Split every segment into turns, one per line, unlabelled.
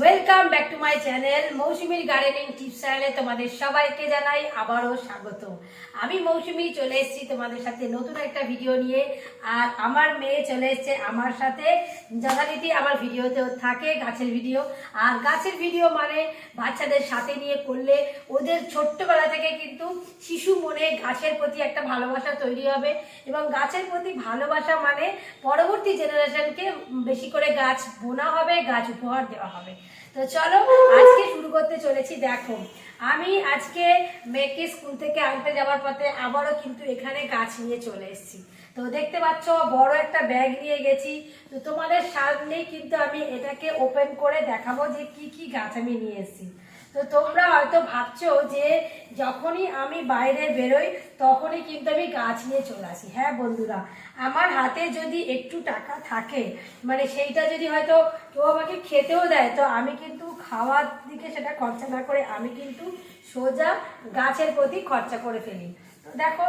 Welcome back to my channel মৌসুমীর gardening tips চ্যানেলে তোমাদের সবাইকে জানাই আবারও স্বাগত আমি মৌসুমী, চলে এসেছি তোমাদের সাথে নতুন একটা ভিডিও নিয়ে। আর আমার মেয়ে চলে এসেছে আমার সাথে। যথারীতি আমার ভিডিওতেও থাকে গাছের ভিডিও আর গাছের ভিডিও মানে বাচ্চাদের সাথে নিয়ে করলে ওদের ছোট্টবেলা থেকে কিন্তু শিশু মনে গাছের প্রতি একটা ভালোবাসা তৈরি হবে। এবং গাছের প্রতি ভালোবাসা মানে পরবর্তী জেনারেশনকে বেশি করে গাছ বোনা হবে, গাছ উপহার দেওয়া হবে। তো চলো, আজকে শুরু করতে চলেছি, দেখো। আমি আজকে মেয়েকে স্কুল থেকে আনতে যাওয়ার পথে আবারও কিন্তু এখানে গাছ নিয়ে চলে এসেছি। তো দেখতে পাচ্ছ, বড় একটা ব্যাগ নিয়ে গেছি। তো তোমাদের সামনেই কিন্তু আমি এটাকে ওপেন করে দেখাবো যে কি কি গাছ আমি নিয়ে এসেছি। তো তোমরা হয়তো ভাবছ যে যখনই আমি বাইরে বেরোই, তখনই কিন্তু আমি গাছ নিয়ে চলে আসি। হ্যাঁ বন্ধুরা, আমার হাতে যদি একটু টাকা থাকে মানে সেইটা যদি হয়তো কেউ আমাকে খেতেও দেয়, তো আমি কিন্তু খাওয়ার দিকে সেটা খরচা না করে আমি কিন্তু সোজা গাছের প্রতি খরচা করে ফেলি। তো দেখো,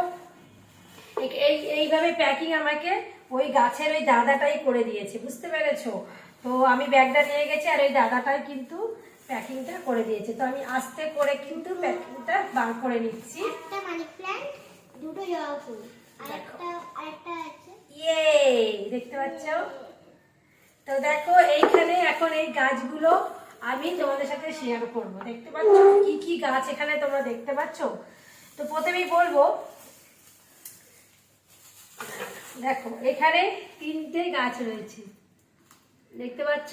এই- এই, এইভাবে প্যাকিং আমাকে ওই গাছের ওই দাদাটাই করে দিয়েছে, বুঝতে পেরেছ? তো আমি ব্যাগটা নিয়ে গেছি আর ওই দাদাটাই কিন্তু প্যাকিংটা করে দিয়েছে। তো আমি আস্তে করে কিন্তু প্যাকিংটা বার করে নিচ্ছি।
একটা মানি প্ল্যান্ট দুটো জবা ফুল আর। একটা আরেকটা আছে।
ইয়ে দেখতে পাচ্ছ? তো দেখো এইখানে এখন এই গাছগুলো আমি তোমাদের সাথে শেয়ার করব। দেখতে পাচ্ছ? কি কি গাছ এখানে তোমরা দেখতে পাচ্ছ? তো প্রথমেই বলব দেখো এখানে তিনটে গাছ রয়েছে। দেখতে পাচ্ছ?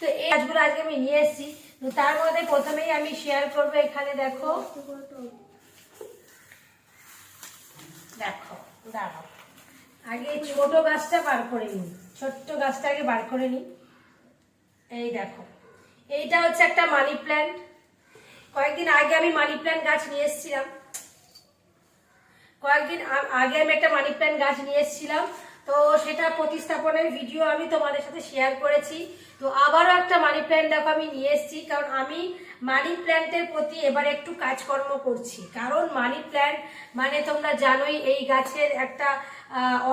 তো এই গাছগুলো আজকে আমি নিয়ে এসেছি। তো তার মধ্যে প্রথমেই আমি শেয়ার করব এখানে, দেখো। দেখো, দাঁড়াও। আগে ছোট গাছটা বার করে নিই। ছোট্ট গাছটা আগে বার করে নিই। এই দেখো। এইটা হচ্ছে একটা মানি প্ল্যান্ট কয়েকদিন আগে আমি মানি প্ল্যান্ট গাছ নিয়ে এসেছিলাম। কয়েকদিন আগে আমি একটা মানি প্ল্যান্ট গাছ নিয়ে এসেছিলাম। তো সেটা প্রতিস্থাপনের ভিডিও আমি তোমাদের সাথে শেয়ার করেছি। তো আবারও একটা মানি প্ল্যান্ট দেখো, আমি নিয়ে এসেছি, কারণ আমি মানি প্ল্যান্টের প্রতি এবার একটু কাজকর্ম করছি। কারণ মানি প্ল্যান্ট মানে তোমরা জানোই, এই গাছের একটা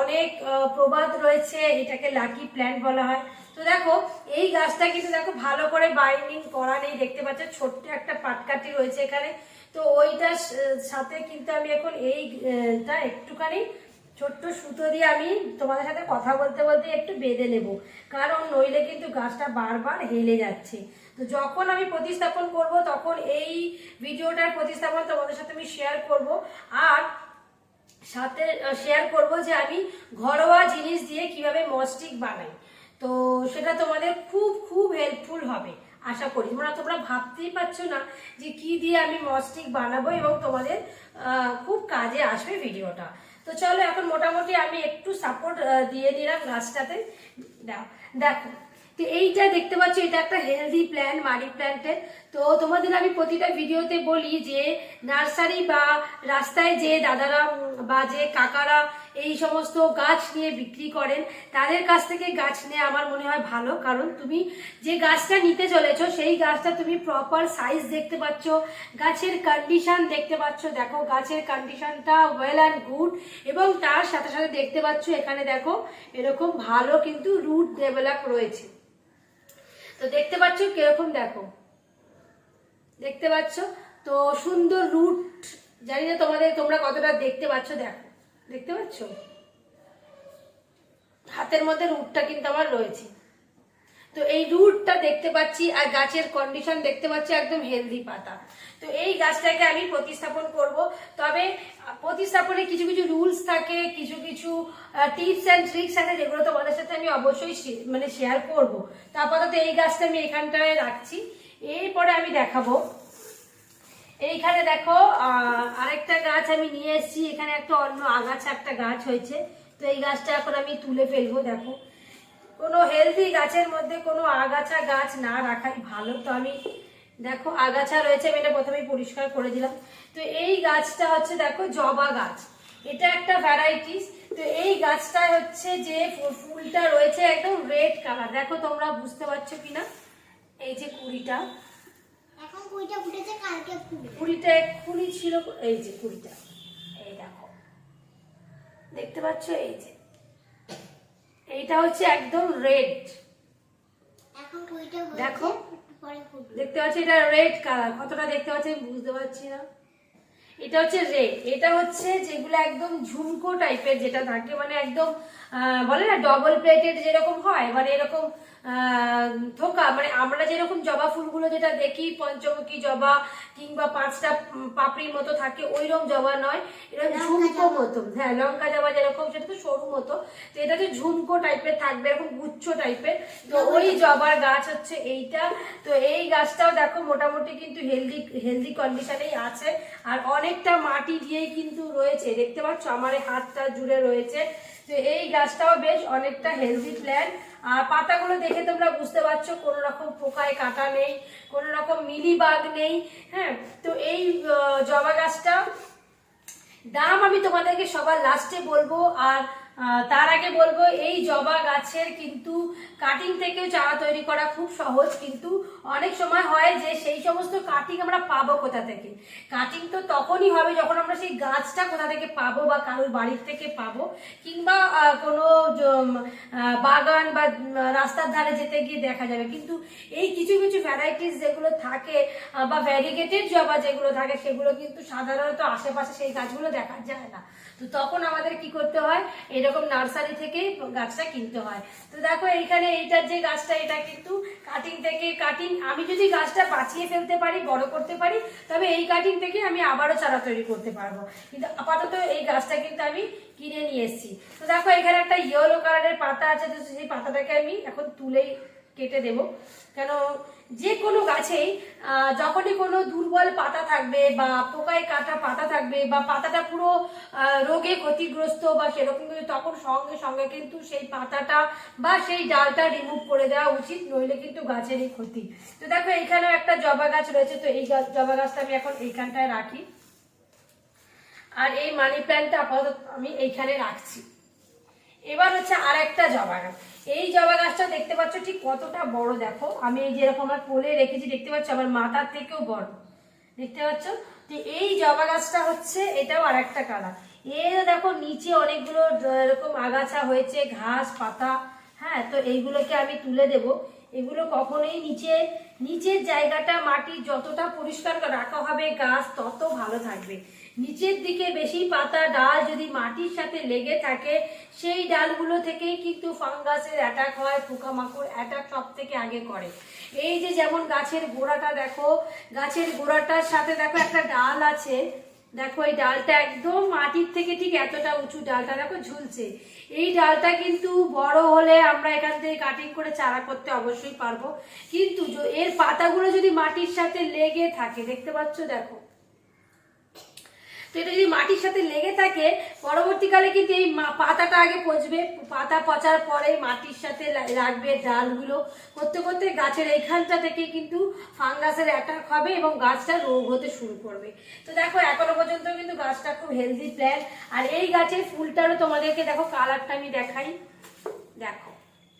অনেক প্রবাদ রয়েছে, এটাকে লাকি প্ল্যান্ট বলা হয়। তো দেখো, এই গাছটা কিন্তু দেখো ভালো করে বাইন্ডিং করা নেই, দেখতে পাচ্ছ, ছোট্ট একটা পাটকাঠি রয়েছে এখানে। তো ওইটার সাথে কিন্তু আমি এখন এইটা একটুখানি ছোট্ট সুতো দিয়ে আমি তোমাদের সাথে কথা বলতে বলতে একটু বেঁধে নেব। কারণ নইলে কিন্তু গাছটা বারবার হেলে যাচ্ছে। তো যখন আমি প্রতিস্থাপন করব, তখন এই ভিডিওটার প্রতিস্থাপন তোমাদের সাথে আমি শেয়ার করব। আর সাথে শেয়ার করব যে আমি ঘরোয়া জিনিস দিয়ে কীভাবে মস্টিক বানাই। তো সেটা তোমাদের খুব খুব হেল্পফুল হবে, আশা করি। তোমরা তোমরা ভাবতেই পারছ না যে কি দিয়ে আমি মস্টিক বানাবো এবং তোমাদের খুব কাজে আসবে ভিডিওটা। তো চলো এখন মোটামুটি আমি একটু সাপোর্ট দিয়ে দিলাম গাছটাতে দেখো, তো এইটা দেখতে পাচ্ছ, এটা একটা হেলদি প্ল্যান্ট মানি প্ল্যান্টের তো তোমাদের আমি প্রতিটা ভিডিওতে বলি যে নার্সারি বা রাস্তায় যে দাদারা বা যে কাকারা এই সমস্ত গাছ নিয়ে বিক্রি করেন। তাদের কাছ থেকে গাছ নিয়ে আমার মনে হয় ভালো, কারণ তুমি যে গাছটা নিতে চলেছো, সেই গাছটা তুমি প্রপার সাইজ দেখতে পাচ্ছ, গাছের কন্ডিশন দেখতে পাচ্ছ। দেখো, গাছের কন্ডিশনটা ওয়েল অ্যান্ড গুড এবং তার সাথে সাথে দেখতে পাচ্ছ, এখানে দেখো, এরকম ভালো কিন্তু রুট ডেভেলপ রয়েছে। তো দেখতে পাচ্ছ কীরকম, দেখো। দেখতে পাচ্ছ? তো সুন্দর রুট জানি না তোমাদের, তোমরা কতটা দেখতে পাচ্ছ, দেখো। দেখতে পাচ্ছ? হাতের মধ্যে রুটটা কিন্তু আমার রয়েছে। তো এই রুটটা দেখতে পাচ্ছি আর গাছের কন্ডিশন দেখতে পাচ্ছি একদম হেলদি পাতা। তো এই গাছটাকে আমি প্রতিস্থাপন করব। তবে প্রতিস্থাপনে কিছু কিছু রুলস থাকে, কিছু কিছু টিপস অ্যান্ড ট্রিক্স আছে যেগুলো তোমাদের সাথে আমি অবশ্যই মানে শেয়ার করব। তো আপাতত এই গাছটা আমি এখানটায় রাখছি। এরপরে আমি দেখাবো এইখানে দেখো আরেকটা গাছ আমি নিয়ে এসেছি। এখানে একটা অন্য আগাছা, একটা গাছ হয়েছে। তো এই গাছটা এখন আমি তুলে ফেলব, দেখো। কোনো হেলদি গাছের মধ্যে কোনো আগাছা গাছ না রাখাই ভালো। তো আমি, দেখো, আগাছা রয়েছে আমি এটা প্রথমেই পরিষ্কার করে দিলাম। তো এই গাছটা হচ্ছে, দেখো, জবা গাছ। এটা একটা ভ্যারাইটিস তো এই গাছটা হচ্ছে যে ফুলটা রয়েছে একদম রেড কালার দেখো, তোমরা বুঝতে পারছ কিনা? এই যে কুড়িটা।
কুড়িটা ফুটেছে কালকে
কুড়িটা এক্ষুনি ছিল এই যে কুড়িটা। এই দেখো। দেখতে পাচ্ছ? এই যে। এইটা হচ্ছে একদম রেড। দেখো। দেখতে পাচ্ছি? এটা রেড কালার। কতটা দেখতে পাচ্ছি আমি বুঝতে পারছি না। এটা হচ্ছে রেড। এটা হচ্ছে যেগুলো একদম ঝুমকো টাইপের যেটা থাকে মানে একদম আহ, বলে না ডবল প্লেটেড যেরকম হয় মানে এরকম থোকা মানে আমরা যেরকম জবা ফুলগুলো যেটা দেখি পঞ্চমুখী জবা কিংবা পাঁচটা পাপড়ির মতো থাকে ওইরকম জবা নয়। এরকম ঝুমকো মতো। হ্যাঁ লঙ্কা জবা যেরকম সেটা তো সরু মতো। তো এটা তো ঝুমকো টাইপের থাকবে এরকম গুচ্ছ টাইপের। তো ওই জবার গাছ হচ্ছে এইটা। তো এই গাছটাও দেখো মোটামুটি কিন্তু হেলদি হেলদি কন্ডিশনেই আছে। আর অনেকটা মাটি দিয়েই কিন্তু রয়েছে। দেখতে পাচ্ছ আমার হাতটা জুড়ে রয়েছে। তো এই গাছটাও বেশ অনেকটা হেলদি প্ল্যান আর পাতাগুলো দেখে তোমরা বুঝতে পারছ, কোনো রকম পোকায় কাটা নেই, কোনো রকম মিলিবাগ নেই হ্যাঁ? তো এই জবা গাছটা দাম আমি তোমাদেরকে সবার লাস্টে বলব, আর তার আগে বলব, এই জবা গাছের কিন্তু কাটিং থেকেও চারা তৈরি করা খুব সহজ, কিন্তু অনেক সময় হয় যে সেই সমস্ত কাটিং আমরা পাবো কোথা থেকে? কাটিং তো তখনই হবে যখন আমরা সেই গাছটা কোথা থেকে পাবো বা কারোর বাড়ির থেকে পাবো, কিংবা কোনো বাগান বা রাস্তার ধারে যেতে গিয়ে দেখা যাবে। কিন্তু এই কিছু কিছু ভ্যারাইটিস যেগুলো থাকে বা ভ্যারিগেটেড জবা যেগুলো থাকে, সেগুলো কিন্তু সাধারণত আশেপাশে সেই গাছগুলো দেখা যায় না। তো তখন আমাদের কি করতে হয় এরকম নার্সারি থেকে গাছটা কিনতে হয়। তো দেখো এইখানে এইটার যে গাছটা, এটা কিন্তু কাটিং থেকে কাটিং আমি যদি গাছটা বাঁচিয়ে ফেলতে পারি, বড় করতে পারি, তবে এই কাটিং থেকে আমি আবারও চারা তৈরি করতে পারব। কিন্তু আপাতত এই গাছটা কিন্তু আমি কিনে নিয়ে এসেছি। তো দেখো এখানে একটা ইয়েলো কালারের পাতা আছে, তো সেই পাতাটাকে আমি এখন তুলেই কেটে দেব। কেন যে কোনো গাছেই যখনই কোনো দুর্বল পাতা থাকবে বা পোকায় কাটা পাতা থাকবে বা পাতাটা পুরো রোগে ক্ষতিগ্রস্ত বা সেরকম তখন সঙ্গে সঙ্গে কিন্তু সেই পাতাটা বা সেই ডালটা রিমুভ করে দেওয়া উচিত, নইলে কিন্তু গাছেরই ক্ষতি। তো দেখো এইখানেও একটা জবা গাছ রয়েছে, তো এই জবা গাছটা আমি এখন এইখানটায় রাখি। আর এই মানি প্ল্যান্টটা আপাতত আমি এইখানে রাখছি। এবার হচ্ছে আর একটা জবা গাছ। এই জবা গাছটা দেখতে পাচ্ছ ঠিক কতটা বড়, দেখো। আমি এই যেরকম আমার কোলে রেখেছি, দেখতে পাচ্ছ আমার মাথার থেকেও বড়। দেখতে পাচ্ছ? যে এই জবা গাছটা হচ্ছে, এটাও আর একটা কালারের দেখো নিচে অনেকগুলো এরকম আগাছা হয়েছে, ঘাস, পাতা হ্যাঁ? তো এইগুলোকে আমি তুলে দেব। এগুলো কখনোই নিচে নিচের জায়গাটা, মাটি যতটা পরিষ্কার রাখা হবে, গাছ তত ভালো থাকবে। নিচের দিকে বেশি পাতা ডাল যদি মাটির সাথে লেগে থাকে, সেই ডালগুলো থেকেই কিন্তু ফাঙ্গাসের অ্যাটাক হয়, পোকামাকড় অ্যাটাক সব থেকে আগে করে। এই যে যেমন গাছের গোড়াটা দেখো, গাছের গোড়াটার সাথে দেখো একটা ডাল আছে দেখো, এই ডালটা একদম মাটির থেকে ঠিক এতটা উঁচু ডালটা দেখো ঝুলছে। এই ডালটা কিন্তু বড় হলে আমরা এখান থেকে কাটিং করে চারা করতে অবশ্যই পারব। কিন্তু এর পাতাগুলো যদি মাটির সাথে লেগে থাকে, দেখতে পাচ্ছ, দেখো। তো এটা যদি মাটির সাথে লেগে থাকে, পরবর্তীকালে কিন্তু এই পাতাটা আগে পচবে। পাতা পচার পরে মাটির সাথে লাগবে ডালগুলো। করতে করতে গাছের এইখানটা থেকে কিন্তু ফাঙ্গাসের অ্যাটাক হবে এবং গাছটা রোগ হতে শুরু করবে। তো দেখো, এখনও পর্যন্ত কিন্তু গাছটা খুব হেলদি প্ল্যান আর এই গাছের ফুলটারও তোমাদেরকে দেখো কালারটা আমি দেখাই। দেখো,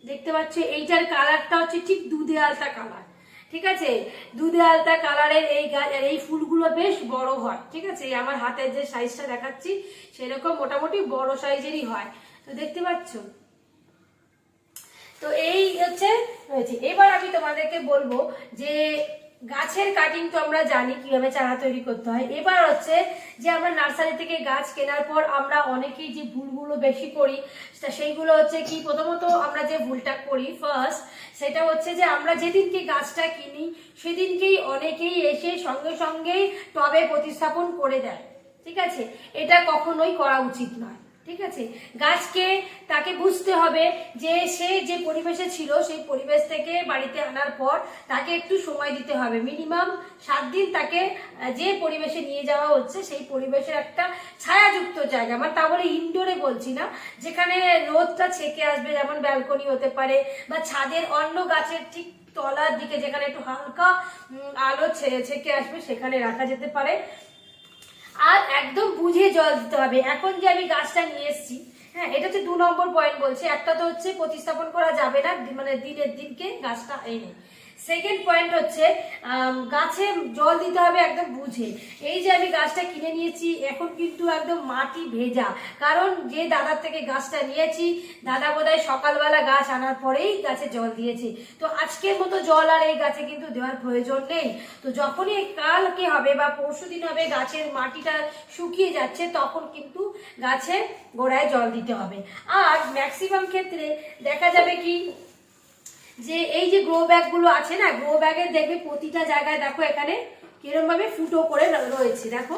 দেখতে পাচ্ছ, এইটার কালারটা হচ্ছে ঠিক দুধে আলতা কালার ঠিক আছে? দুধে আলতা কালারের এই গাছ এই ফুলগুলো বেশ বড় হয়, ঠিক আছে? আমার হাতের যে সাইজটা দেখাচ্ছি, সেরকম মোটামুটি বড় সাইজেরই হয়। তো দেখতে পাচ্ছ? তো এই হচ্ছে এবার আমি তোমাদেরকে বলব যে গাছের কাটিং তো আমরা জানি কীভাবে চারা তৈরি করতে হয়। এবার হচ্ছে যে আমরা নার্সারি থেকে গাছ কেনার পর আমরা অনেকেই যে ভুলগুলো বেশি করি সেইগুলো হচ্ছে কি প্রথমত আমরা যে ভুলটা করি ফার্স্ট সেটা হচ্ছে যে আমরা যেদিনকে গাছটা কিনি, সেদিনকেই অনেকেই এসে সঙ্গে সঙ্গেই টবে প্রতিস্থাপন করে দেয়। ঠিক আছে? এটা কখনোই করা উচিত নয়। ঠিক আছে? গাছকে তাকে বুঝতে হবে যে সে যে পরিবেশে ছিল, সেই পরিবেশ থেকে বাড়িতে আনার পর তাকে একটু সময় দিতে হবে। মিনিমাম সাত দিন তাকে যে পরিবেশে নিয়ে যাওয়া হচ্ছে, সেই পরিবেশের একটা ছায়াযুক্ত জায়গা। আমার তা বলে ইনডোরে বলছি না। যেখানে রোদটা ছেকে আসবে, যেমন ব্যালকনি হতে পারে বা ছাদের অন্য গাছের ঠিক তলার দিকে যেখানে একটু হালকা আলো ছেকে আসবে, সেখানে রাখা যেতে পারে। আর একদম বুঝে জল দিতে হবে। এখন যে আমি গাছটা নিয়ে এসেছি হ্যাঁ এটা হচ্ছে দু নম্বর পয়েন্ট বলছে। একটা তো হচ্ছে প্রতিস্থাপন করা যাবে না মানে দিনের দিনকে গাছটা এনে সেকেন্ড পয়েন্ট হচ্ছে গাছে জল দিতে হবে একদম বুঝে। এই যে আমি গাছটা কিনে নিয়েছি, এখন কিন্তু একদম মাটি ভেজা। কারণ যে দাদার থেকে গাছটা নিয়েছি, দাদা বোধহয় সকালবেলা গাছ আনার পরেই গাছে জল দিয়েছি। তো আজকের মতো জল আর এই গাছে কিন্তু দেওয়ার প্রয়োজন নেই। তো যখনই কালকে হবে বা পরশু দিন হবে গাছের মাটিটা শুকিয়ে যাচ্ছে, তখন কিন্তু গাছে গোড়ায় জল দিতে হবে। আর ম্যাক্সিমাম ক্ষেত্রে দেখা যাবে কি যে এই যে গ্রো ব্যাগগুলো আছে না গ্রো ব্যাগের দেখবে প্রতিটা জায়গায় দেখো এখানে কিরমভাবে ফুটো করে রয়েছে, দেখো।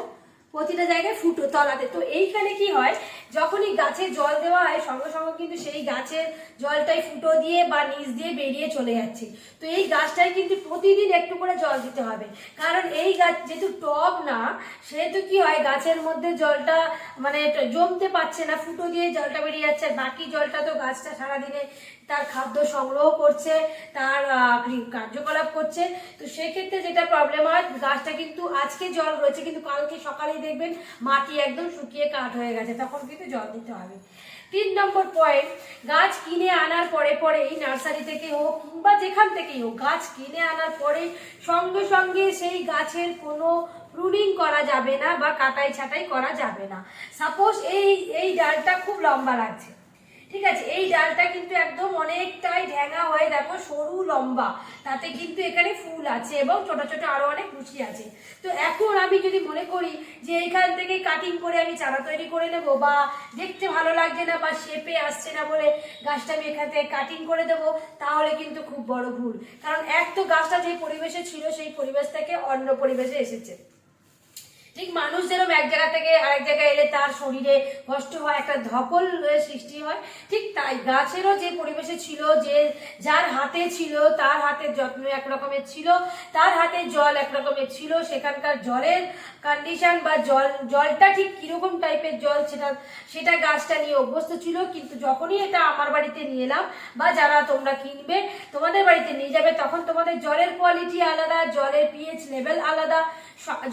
প্রতিটা জায়গায় ফুটো তলাতে। তো এইখানে কি হয়, যখনই গাছে জল দেওয়া হয়, সঙ্গে সঙ্গে কিন্তু সেই গাছের জলটাই ফুটো দিয়ে বা নিচ দিয়ে বেরিয়ে চলে যাচ্ছে। তো এই গাছটায় কিন্তু প্রতিদিন একটু করে জল দিতে হবে। কারণ এই গাছ যেহেতু টব না, সেহেতু কি হয়, গাছের মধ্যে জলটা মানে জমতে পারছে না, ফুটো দিয়ে জলটা বেরিয়ে যাচ্ছে। বাকি জলটা তো গাছটা সারাদিনে তার খাদ্য সংগ্রহ করছে, তার কার্যকলাপ করছে। তো সেক্ষেত্রে যেটা প্রবলেম হয়, গাছটা কিন্তু আজকে জল রয়েছে, কিন্তু কালকে সকালেই দেখবেন, মাটি একদম শুকিয়ে কাঠ হয়ে গেছে, তখন কিন্তু জল দিতে হবে। তিন নম্বর পয়েন্ট গাছ কিনে আনার পরে পরে এই নার্সারি থেকে হোক কিংবা যেখান থেকেই হোক, গাছ কিনে আনার পরে সঙ্গে সঙ্গে সেই গাছের কোনো প্রুনিং করা যাবে না বা কাটাই ছাটাই করা যাবে না। সাপোজ এই এই ডালটা খুব লম্বা লাগছে। ঠিক আছে, এই ডালটা কিন্তু একদম অনেকটাই ঢ্যাঙা হয়ে দেখো, সরু, লম্বা। তাতে কিন্তু এখানে ফুল আছে এবং ছোট ছোট আরও অনেক কুচি আছে। তো এখন আমি যদি মনে করি যে এইখান থেকে কাটিং করে আমি চারা তৈরি করে নেব বা দেখতে ভালো লাগছে না বা শেপে আসছে না বলে গাছটা আমি এখান থেকে কাটিং করে দেবো, তাহলে কিন্তু খুব বড় ভুল। কারণ এক তো গাছটা যে পরিবেশে ছিল, সেই পরিবেশ থেকে অন্য পরিবেশে এসেছে। ঠিক মানুষ যেরকম এক জায়গা থেকে আরেক জায়গায় এলে তার শরীরে কষ্ট হয়, একটা ধকল সৃষ্টি হয়। ঠিক তাই গাছেরও যে পরিবেশে ছিল, যে যার হাতে ছিল, তার হাতের যত্ন এক রকমের ছিল, তার হাতে জল এক রকমের ছিল, সেখানকার জলের কন্ডিশন বা জল, জলটা ঠিক কীরকম টাইপের জল সেটা সেটা গাছটা নিয়ে অভ্যস্ত ছিল, কিন্তু যখনই এটা আমার বাড়িতে নিয়ে এলাম বা যারা তোমরা কিনবে, তোমাদের বাড়িতে নিয়ে যাবে, তখন তোমাদের জলের কোয়ালিটি আলাদা, জলের পিএইচ লেভেল আলাদা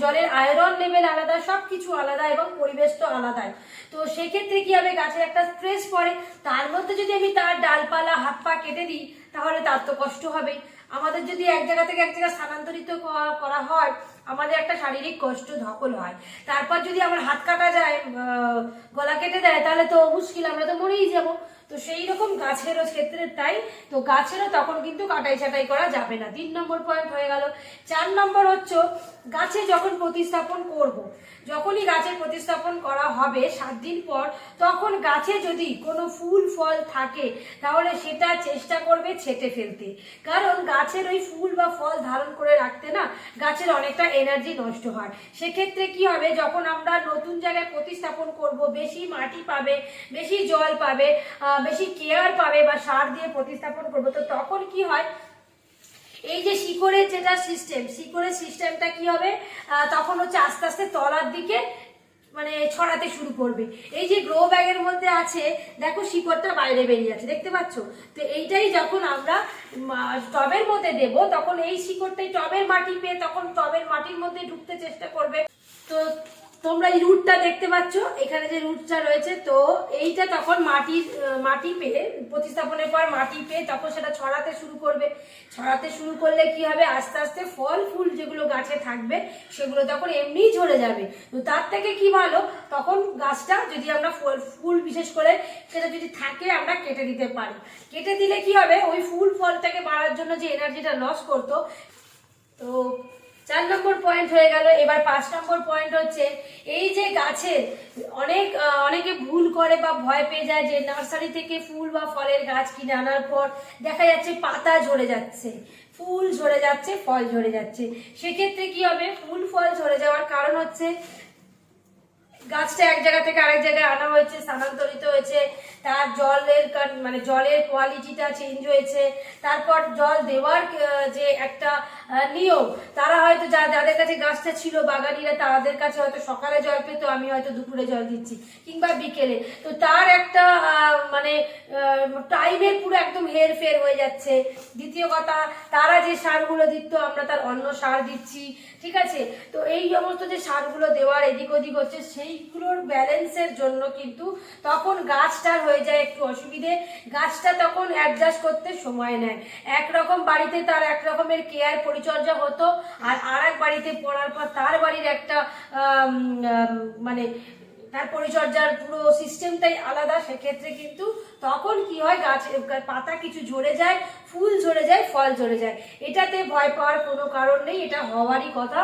জলের আয়রন লেভেল আলাদা সব কিছু আলাদা এবং পরিবেশ তো আলাদাই। তো সেক্ষেত্রে কি হবে? গাছের একটা স্ট্রেস পড়ে। তার মধ্যে যদি আমি তার ডালপালা হাত পা কেটে দিই, তাহলে তার তো কষ্ট হবে। আমাদের যদি এক জায়গা থেকে এক জায়গা স্থানান্তরিত করা হয়, আমাদের একটা শারীরিক কষ্ট ধকল হয়। তারপর যদি আমার হাত কাটা যায় গলা কেটে দেয়, তাহলে তো মুশকিল, আমরা তো মরেই যাব। তো সেই রকম গাছেরও ক্ষেত্রে তাই তো গাছেরও তখন কিন্তু কাটাই ছাটাই করা যাবে না তিন নম্বর পয়েন্ট হয়ে গেল চার নম্বর হচ্ছে, গাছে যখন প্রতিস্থাপন করব। যখনই গাছের প্রতিস্থাপন করা হবে সাত দিন পর, তখন গাছে যদি কোনো ফুল, ফল থাকে, তাহলে সেটা চেষ্টা করবে ছেটে ফেলতে। কারণ গাছের ওই ফুল বা ফল ধারণ করে রাখতে না, গাছের অনেকটা এনার্জি নষ্ট হয়। সেক্ষেত্রে কি হবে, যখন আমরা নতুন জায়গায় প্রতিস্থাপন করব, বেশি মাটি পাবে, বেশি জল পাবে বেশি কেয়ার পাবে বা সার দিয়ে প্রতিস্থাপন করব, তো তখন কি হয় এই যে শিকড়ের যেটা সিস্টেম শিকড়ের সিস্টেমটা কি হবে? তখন হচ্ছে আস্তে আস্তে তলার দিকে মানে ছড়াতে শুরু করবে। এই যে গ্রো ব্যাগের মধ্যে আছে, দেখো শিকড়টা বাইরে বেরিয়ে যাচ্ছে, দেখতে পাচ্ছ? তো এইটাই যখন আমরা টবের মধ্যে দেব, তখন এই শিকড়টাই টবের মাটি পেয়ে তখন টবের মাটির মধ্যে ঢুকতে চেষ্টা করবে। তো তোমরা এই রুটটা দেখতে পাচ্ছ। এখানে যে রুটটা রয়েছে, তো এইটা তখন মাটির মাটি পেয়ে, প্রতিস্থাপনের পর মাটি পেয়ে তখন সেটা ছড়াতে শুরু করবে। ছড়াতে শুরু করলে কি হবে? আস্তে আস্তে ফল, ফুল যেগুলো গাছে থাকবে, সেগুলো তখন এমনিই ঝরে যাবে। তো তার থেকে কি ভালো? তখন গাছটা যদি আমরা ফল, ফুল বিশেষ করে সেটা যদি থাকে, আমরা কেটে দিতে পারি। কেটে দিলে কি হবে? ওই ফুল, ফলটাকে বাড়ার জন্য যে এনার্জিটা লস করতো, তো চার নম্বর পয়েন্ট হয়ে গেল। এবার পাঁচ নম্বর পয়েন্ট হচ্ছে, এই যে গাছের অনেক অনেকে ভুল করে বা ভয় পেয়ে যায় যে নার্সারি থেকে ফুল বা ফলের গাছ কিনে আনার পর দেখা যাচ্ছে পাতা ঝরে যাচ্ছে, ফুল ঝরে যাচ্ছে, ফল ঝরে যাচ্ছে। সেক্ষেত্রে কি হবে? ফুল, ফল ঝরে যাওয়ার কারণ হচ্ছে গাছটা এক জায়গা থেকে আরেক জায়গায় আনা হয়েছে, স্থানান্তরিত হয়েছে। তার জলের মানে জলের কোয়ালিটিটা চেঞ্জ হয়েছে। তারপর জল দেওয়ার যে একটা নিয়ম, তারা হয়তো যা যাদের কাছে গাছটা ছিল, বাগানিরা তাদের কাছে হয়তো সকালে জল পেতো, আমি হয়তো দুপুরে জল দিচ্ছি, কিংবা বিকেলে। তো তার একটা মানে টাইমের পুরো একদম হেরফের হয়ে যাচ্ছে। দ্বিতীয় কথা, তারা যে সারগুলো দিত, আমরা তার অন্য সার দিচ্ছি, ঠিক আছে? তো এই সমস্ত যে সারগুলো দেওয়ার এদিক ওদিক হচ্ছে, সেইগুলোর ব্যালেন্সের জন্য কিন্তু তখন গাছটার হয়ে যায় একটু অসুবিধে। গাছটা তখন অ্যাডজাস্ট করতে সময় নেয়। একরকম বাড়িতে তার এক রকমের কেয়ার পরিচর্যা হতো, আর আর এক বাড়িতে পড়ার পর তার বাড়ির একটা মানে তার পরিচর্যার পুরো সিস্টেমটাই আলাদা, সেক্ষেত্রে কিন্তু তখন কি হয়, গাছ পাতা কিছু ঝরে যায়, ফুল ঝরে যায়, ফল ঝরে যায়। এটাতে ভয় পাওয়ার কোনো কারণ নেই, এটা হওয়ারই কথা।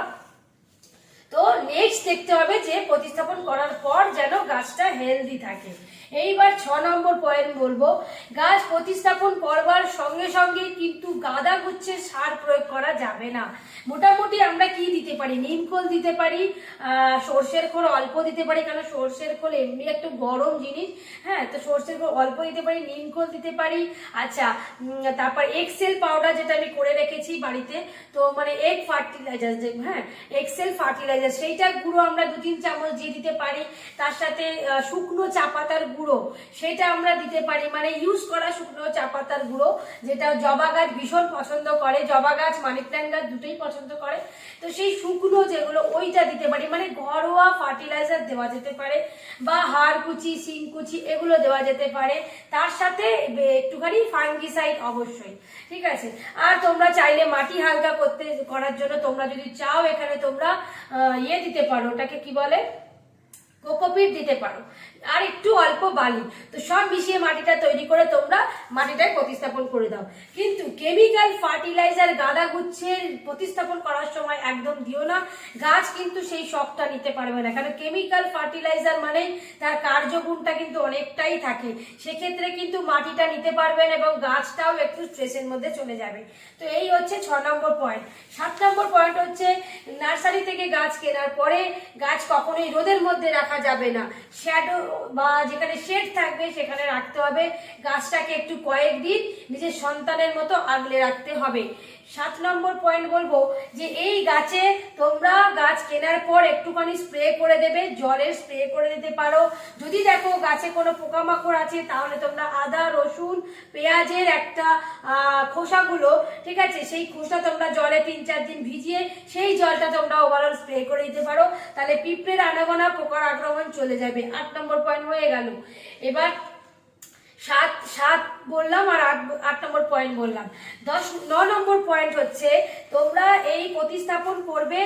তো নেক্সট দেখতে হবে যে প্রতিস্থাপন করার পর যেন গাছটা হেলদি থাকে। এইবার ছ নম্বর পয়েন্ট বলব। গাছ প্রতিস্থাপন করবার সঙ্গে সঙ্গে কিন্তু গাঁদা গুচ্ছের সার প্রয়োগ করা যাবে না। মোটামুটি আমরা কি দিতে পারি? নিমখোল দিতে পারি সর্ষের খোল অল্প দিতে পারি কারণ সর্ষের খোল এমনি একটু গরম জিনিস হ্যাঁ তো সর্ষের খোল অল্প দিতে পারি নিমখোল দিতে পারি। আচ্ছা তারপর এক্সেল পাউডার যেটা আমি করে রেখেছি বাড়িতে, তো মানে এগ ফার্টিলাইজার যে হ্যাঁ এক্সেল ফার্টিলাইজার সেইটা গুঁড়ো আমরা দু তিন চামচ দিয়ে দিতে পারি। তার সাথে শুকনো চা পাতার গুঁড়ো সেটা আমরা দিতে পারি। মানে ইউজ করা শুকনো চা পাতার গুঁড়ো, যেটা জবা গাছ ভীষণ পছন্দ করে। জবা গাছ মানি প্ল্যান্ট গাছ দুটোই পছন্দ করে। তো সেই শুকনো যেগুলো, ওইটা দিতে পারি। মানে ঘরোয়া ফার্টিলাইজার দেওয়া যেতে পারে, বা হাড়কুচি শিংকুচি এগুলো দেওয়া যেতে পারে। তার সাথে একটুখানি ফাঙ্গিসাইড অবশ্যই। ঠিক আছে? আর তোমরা চাইলে মাটি হালকা করতে, করার জন্য তোমরা যদি চাও, এখানে তোমরা ইয়ে দিতে পারো। ওটাকে কি বলে? কোকোপিট দিতে পারো। আর একটু অল্প বালি। তো সব মিশিয়ে মাটিটা তৈরি করে তোমরা মাটিটায় প্রতিস্থাপন করে দাও। কিন্তু কেমিক্যাল ফার্টিলাইজার গাদা গুচ্ছের প্রতিস্থাপন করার সময় একদম দিও না। গাছ কিন্তু সেই শখটা নিতে পারবে না। কারণ কেমিক্যাল ফার্টিলাইজার মানে তার কার্যগুণটা কিন্তু অনেকটাই থাকে। সেক্ষেত্রে কিন্তু মাটিটা নিতে পারবেন এবং গাছটাও একটু স্ট্রেসের মধ্যে চলে যাবে। তো এই হচ্ছে ছ নম্বর পয়েন্ট সাত নম্বর পয়েন্ট হচ্ছে নার্সারি থেকে গাছ কেনার পরে গাছ কখনোই রোদের মধ্যে রাখা যাবে না। শ্যাডো বা যেখানে শেড থাকবে, সেখানে রাখতে হবে। গাছটাকে একটু কয়েকদিন নিজের সন্তানের মতো আগলে রাখতে হবে। সাত নম্বর পয়েন্ট বলব যে এই গাছে তোমরা গাছ কেনার পর একটুখানি স্প্রে করে দেবে, জলের স্প্রে করে দিতে পারো। যদি দেখো গাছে কোনো পোকামাকড় আছে, তাহলে তোমরা আদা, রসুন, পেঁয়াজের একটা খোসাগুলো, ঠিক আছে? সেই খোসা তোমরা জলে তিন চার দিন ভিজিয়ে সেই জলটা তোমরা ওভারঅল স্প্রে করে দিতে পারো। তাহলে পিঁপড়ের আনাগোনা পোকার আক্রমণ চলে যাবে। আট নম্বর পয়েন্ট হয়ে গেল। এবার সাত সাত বললাম আর আট আট নম্বর পয়েন্ট বললাম। দশ, ন নম্বর পয়েন্ট হচ্ছে, তোমরা এই প্রতিস্থাপন করবে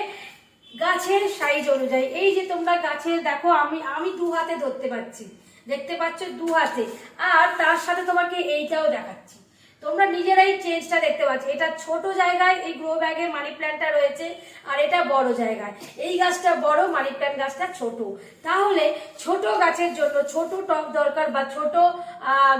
গাছের সাইজ অনুযায়ী। এই যে তোমরা গাছের, দেখো, আমি আমি দু হাতে ধরতে পারছি। দেখতে পাচ্ছ দু হাতে। আর তার সাথে তোমাকে এইটাও দেখাচ্ছি। তোমরা নিজেরাই চেঞ্জটা দেখতে পাচ্ছ। এটা ছোট জায়গায় এই গ্রো ব্যাগের মানি প্ল্যান্টটা রয়েছে, আর এটা বড় জায়গায়। এই গাছটা বড় মানি প্ল্যান্ট গাছটা ছোট। তাহলে ছোট গাছের জন্য ছোট টব দরকার বা ছোট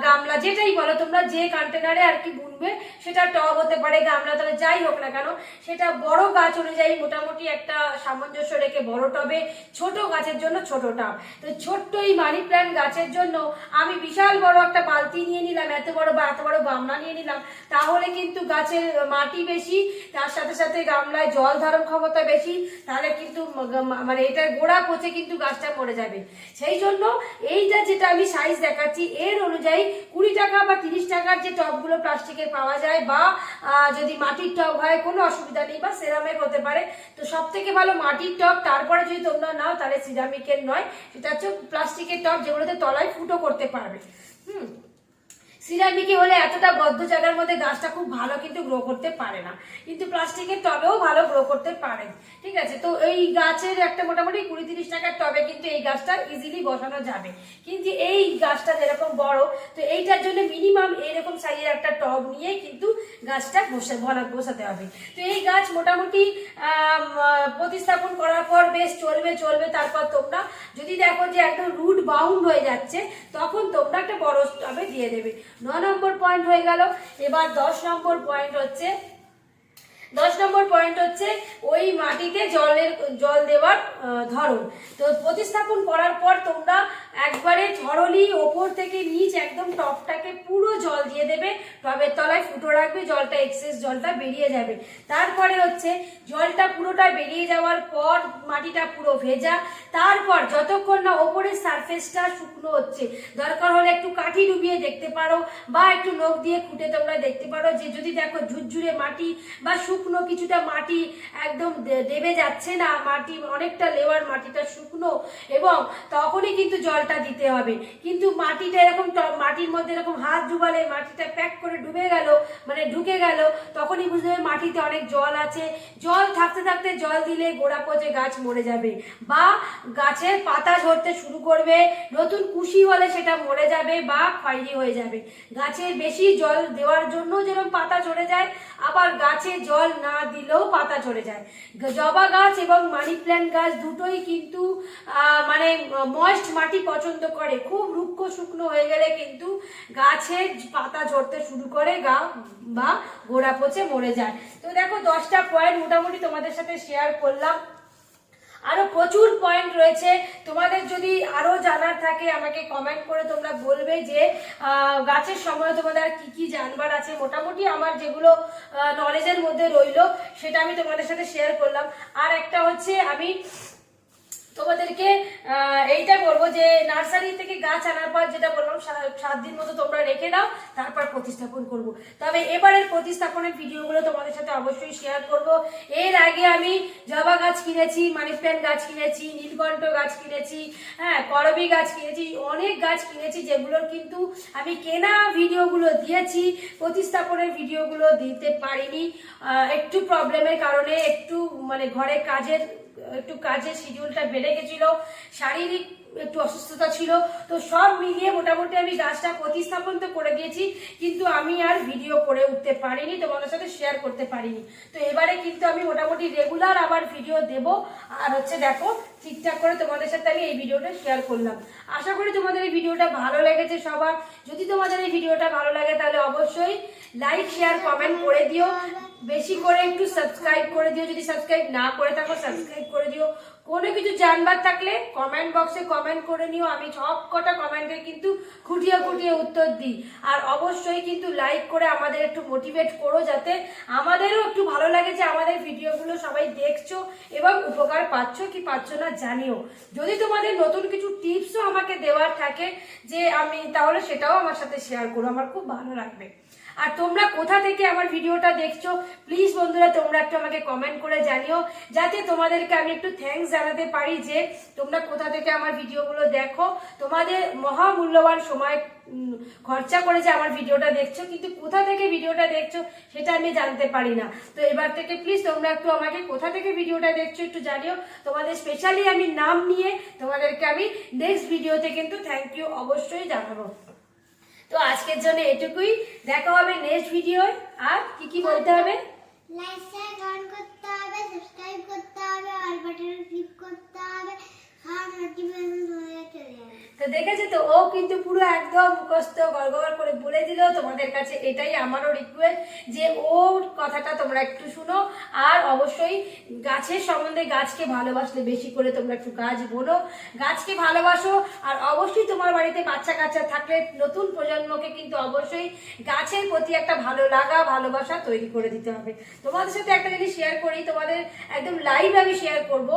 গামলা, যেটাই বলো তোমরা, যে কন্টেনারে আর কি বুনবে, সেটা টব হতে পারে, গামলা, তাহলে যাই হোক না কেন, সেটা বড় গাছ অনুযায়ী মোটামুটি একটা সামঞ্জস্য রেখে বড় টবে, ছোট গাছের জন্য ছোট টব। তো ছোট্ট এই মানি প্ল্যান্ট গাছের জন্য আমি বিশাল বড় একটা বালতি নিয়ে নিলাম, এত বড় বা এত বড় গামলা নিয়ে নিলাম। তাহলে কিন্তু গাছের মাটি বেশি, তার সাথে সাথে গামলায় জল ধারণ ক্ষমতা বেশি, তাহলে কিন্তু মানে এটার গোড়া পচে কিন্তু গাছটা মরে যাবে। সেই জন্য এইটা যেটা আমি সাইজ দেখাচ্ছি, এর অনুযায়ী কুড়ি টাকা বা তিরিশ টাকার যে টবগুলো প্লাস্টিকের পাওয়া যায় বা যদি মাটির টব হয়, কোনো অসুবিধা নেই বা সেরামের হতে পারে। তো সব থেকে ভালো মাটির টব, তারপরে যদি তোমরা নাও, তাহলে সিরামিকের নয়, সেটা হচ্ছে প্লাস্টিকের টব যেগুলোতে তলায় ফুটো করতে পারবে। হুম। সিরামিকে হলে এতটা বদ্ধ জায়গার মধ্যে গাছটা খুব ভালো কিন্তু গ্রো করতে পারে না। কিন্তু প্লাস্টিকের টবেও ভালো গ্রো করতে পারে। ঠিক আছে? তো এই গাছের একটা মোটামুটি কুড়ি তিরিশ টাকার টবে কিন্তু এই গাছটা ইজিলি বসানো যাবে। কিন্তু এই গাছটা যেরকম বড়, তো এইটার জন্য মিনিমাম এরকম সাইজের একটা টব নিয়ে কিন্তু গাছটা বসে বসাতে হবে। তো এই গাছ মোটামুটি প্রতিস্থাপন করার পর বেশ চলবে চলবে। তারপর তোমরা যদি দেখো যে একদম রুট বাউন্ড হয়ে যাচ্ছে, তখন তোমরা একটা বড় টবে দিয়ে দেবে। ন নম্বর পয়েন্ট হয়ে গেল। এবার দশ নম্বর পয়েন্ট হচ্ছে দশ নম্বর পয়েন্ট হচ্ছে ওই মাটিতে জলের, জল দেওয়ার ধরন। তো প্রতিস্থাপন করার পর তোমরা একবারে ঝরলি ওপর থেকে নিচ একদম টপটাকে পুরো জল দিয়ে দেবে। টবের তলায় ফুটো রাখবে, জলটা এক্সেস জলটা বেরিয়ে যাবে। তারপরে হচ্ছে জলটা পুরোটা বেরিয়ে যাওয়ার পর মাটিটা পুরো ভেজা। তারপর যতক্ষণ না ওপরের সারফেসটা শুকনো হচ্ছে, দরকার হলে একটু কাঠি ডুবিয়ে দেখতে পারো বা একটু নখ দিয়ে খুঁটে তোমরা দেখতে পারো যে যদি দেখো ঝুরঝুরে মাটি বা শুকনো কিছুটা মাটি একদম দেবে যাচ্ছে না। মাটি অনেকটা লেওয়ার মাটিটা শুকনো এবং তখনই কিন্তু জলটা দিতে হবে। কিন্তু মাটিটা এরকম মাটির মধ্যে এরকম হাত ডুবালে মাটিটা প্যাক করে ডুবে গেল মানে ঢুকে গেল, তখনই বুঝতে হবে মাটিতে অনেক জল আছে। জল থাকতে থাকতে জল দিলে গোড়া পচে গাছ মরে যাবে বা গাছের পাতা ঝরতে শুরু করবে। নতুন কুশি হলে সেটা মরে যাবে বা খয়েরি হয়ে যাবে। গাছের বেশি জল দেওয়ার জন্য যেরকম পাতা ঝরে যায়, আবার গাছে জল না দিলেও পাতা ঝরে যায়। জবা গাছ এবং মানি প্ল্যান্ট গাছ দুটোই কিন্তু মানে ময়েস্ট মাটি পছন্দ করে। খুব রুক্ষ শুকনো হয়ে গেলে কিন্তু গাছের পাতা ঝরতে শুরু করে, গা বা গোড়া পচে মরে যায়। তো দেখো, দশটা পয়েন্ট মোটামুটি তোমাদের সাথে শেয়ার করলাম। আরও প্রচুর পয়েন্ট রয়েছে। তোমাদের যদি আরও জানার থাকে, আমাকে কমেন্ট করে তোমরা বলবে যে গাছের সময় তোমাদের আর কি কি জানবার আছে। মোটামুটি আমার যেগুলো নলেজের মধ্যে রইল, সেটা আমি তোমাদের সাথে শেয়ার করলাম। আর একটা হচ্ছে, আমি তোমাদেরকে এইটা বলব যে নার্সারি থেকে গাছ আনার পর যেটা বললাম সাত দিন মতো তোমরা রেখে দাও, তারপর প্রতিস্থাপন করব। তবে এবারের প্রতিস্থাপনের ভিডিওগুলো তোমাদের সাথে অবশ্যই শেয়ার করব। এর আগে আমি জবা গাছ কিনেছি মানি প্ল্যান্ট গাছ কিনেছি, নীলকণ্ঠ গাছ কিনেছি হ্যাঁ করবি গাছ কিনেছি, অনেক গাছ কিনেছি যেগুলোর কিন্তু আমি কেনা ভিডিওগুলো দিয়েছি, প্রতিস্থাপনের ভিডিওগুলো দিতে পারিনি। একটু প্রবলেমের কারণে, একটু মানে ঘরে কাজের একটু কাজের শিডিউলটা বেড়ে গেছিল, শারীরিক একটু অসুস্থতা ছিল, তো সব মিলিয়ে মোটামুটি আমি গাছটা প্রতিস্থাপন তো করে দিয়েছি, কিন্তু আমি আর ভিডিও করে উঠতে পারিনি তোমাদের সাথে শেয়ার করতে পারিনি। তো এবারে কিন্তু আমি মোটামুটি রেগুলার আবার ভিডিও দেব, আর হচ্ছে দেখো, ঠিকঠাক করে তোমাদের সাথে আমি এই ভিডিওটা শেয়ার করলাম। আশা করি তোমাদের এই ভিডিওটা ভালো লেগেছে সবার। যদি তোমাদের এই ভিডিওটা ভালো লাগে, তাহলে অবশ্যই লাইক শেয়ার কমেন্ট করে দিও। বেশি করে একটু সাবস্ক্রাইব করে দিও। যদি সাবস্ক্রাইব না করে থাকো সাবস্ক্রাইব করে দিও। কোনো কিছু জানবার থাকলে কমেন্ট বক্সে কমেন্ট করে নিও। আমি সব কটা কমেন্টে কিন্তু খুঁটিয়ে খুঁটিয়ে উত্তর দিই। আর অবশ্যই কিন্তু লাইক করে আমাদের একটু মোটিভেট করো যাতে আমাদেরও একটু ভালো লাগে যে আমাদের ভিডিওগুলো সবাই দেখছ এবং উপকার পাচ্ছ কি পাচ্ছ না জানিও। যদি তোমাদের নতুন কিছু টিপসও আমাকে দেওয়ার থাকে যে আমি, তাহলে সেটাও আমার সাথে শেয়ার করো। আমার খুব ভালো লাগবে। আর তোমরা কোথা থেকে আমার ভিডিওটা দেখছ প্লিজ বন্ধুরা তোমরা একটু আমাকে কমেন্ট করে জানিও, যাতে তোমাদেরকে আমি একটু থ্যাঙ্কস জানাতে পারি যে তোমরা কোথা থেকে আমার ভিডিওগুলো দেখো। তোমাদের মহামূল্যবান সময় খরচা করে যে আমার ভিডিওটা দেখছ, কিন্তু কোথা থেকে ভিডিওটা দেখছ সেটা আমি জানতে পারি না। তো এবার থেকে প্লিজ তোমরা একটু আমাকে কোথা থেকে ভিডিওটা দেখছ একটু জানিও। তোমাদের স্পেশালি আমি নাম নিয়ে তোমাদেরকে আমি নেক্সট ভিডিওতে কিন্তু থ্যাংক ইউ অবশ্যই জানাব। তো আজকের জন্য এটুকুই। দেখা হবে নেক্সট ভিডিও আর কি কি বলতে হবে?
লাইক শেয়ার করতে হবে সাবস্ক্রাইব করতে হবে অল বাটনে ক্লিক করতে হবে। হয়ে যাবে
তো দেখেছ তো, ও কিন্তু পুরো একদম মুখস্থ, গড়গড় করে বলে দিল তোমাদের কাছে, এটাই আমারও রিকোয়েস্ট যে ওর কথাটা তোমরা একটু শুনো, আর অবশ্যই গাছের সম্বন্ধে গাছকে ভালোবাসলে বেশি করে তোমরা একটু গাছ বলো গাছকে ভালোবাসো, আর অবশ্যই তোমার বাড়িতে বাচ্চা কাচ্চা থাকলে নতুন প্রজন্মকে কিন্তু অবশ্যই গাছের প্রতি একটা ভালো লাগা, ভালোবাসা তৈরি করে দিতে হবে। তোমাদের সাথে একটা জিনিস শেয়ার করি, তোমাদের একদম লাইভ আমি শেয়ার করব,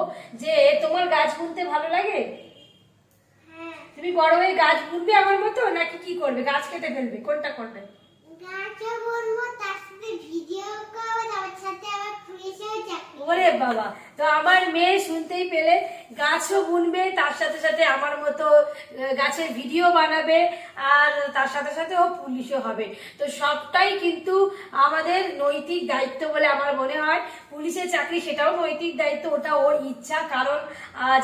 যে তোমার গাছ বুনতে ভালো লাগে?
হ্যাঁ
তুমি বড় হয়ে গাছ বুনবে আমার মতো, নাকি কি করবে? গাছ কেটে ফেলবে, কোনটা করবে?
গাছ তার
ওরে বাবা, তো আমার মেয়ে শুনতেই পেলে, গাছও বুনবে, তার সাথে সাথে আমার মতো গাছের ভিডিও বানাবে, আর তার সাথে সাথে ও পুলিশও হবে। তো সবটাই কিন্তু আমাদের নৈতিক দায়িত্ব বলে আমার মনে হয়। পুলিশের চাকরি সেটাও নৈতিক দায়িত্ব, ওটা ওর ইচ্ছা। কারণ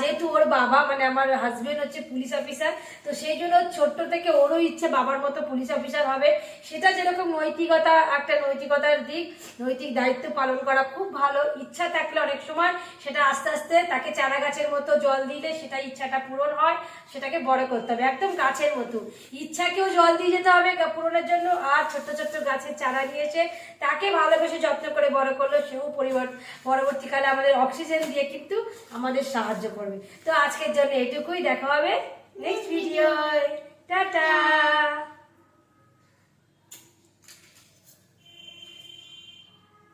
যেহেতু ওর বাবা মানে আমার হাজবেন্ড হচ্ছে পুলিশ অফিসার তো সেই জন্য ছোট্ট থেকে ওরও ইচ্ছে, বাবার মতো পুলিশ অফিসার হবে। সেটা যেরকম নৈতিকতা, একটা নৈতিকতার দিক নৈতিক দায়িত্ব পালন করা খুব ভালো। ইচ্ছা থাকলে অনেক সময় সেটা আস্তে আস্তে তাকে চারা গাছের মতো জল দিলে সেটা ইচ্ছাটা পূরণ হয় সেটাকে বড় করতে হবে একদম গাছের মতো। ইচ্ছাকেও জল দিয়ে যেতে হবে পূরণের জন্য আর ছোট্ট ছোট্ট গাছের চারা নিয়ে এসে তাকে ভালোবেসে যত্ন করে বড় করল সেও পরিবার পরবর্তীকালে আমাদের অক্সিজেন দিয়ে কিন্তু আমাদের সাহায্য করবে। তো আজকের জন্য এটুকুই দেখা হবে নেক্সট